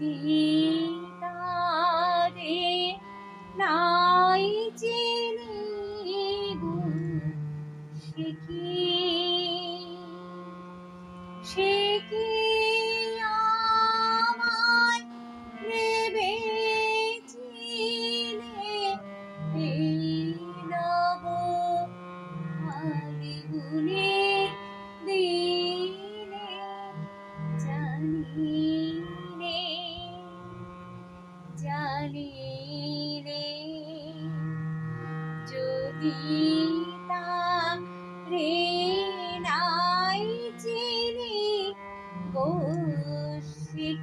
দিদারে নাই চিনি সে কি? সে কি পালিলে যদি তা রে নাই চিনি কৌশিকী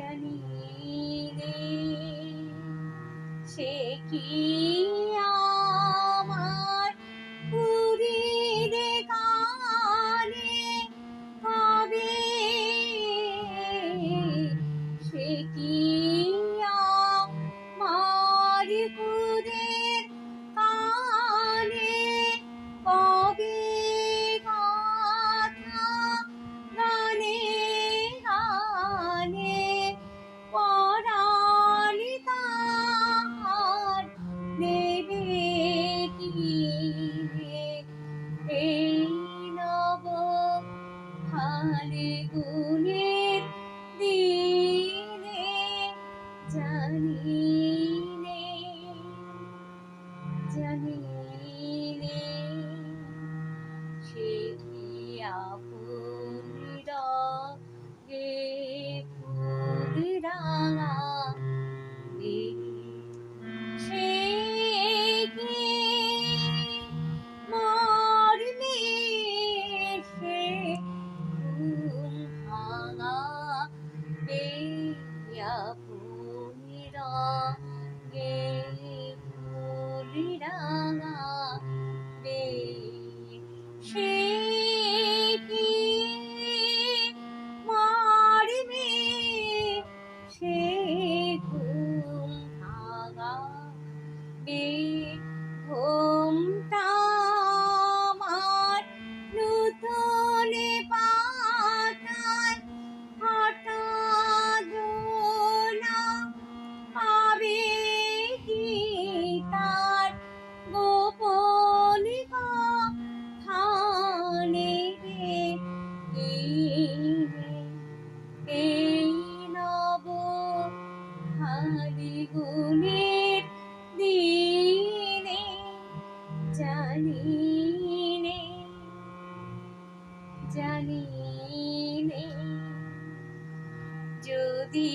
জানি রে সে কি কালে গুণের দিনে জানি নে জানি নে সে কি আপ up. জানি যদি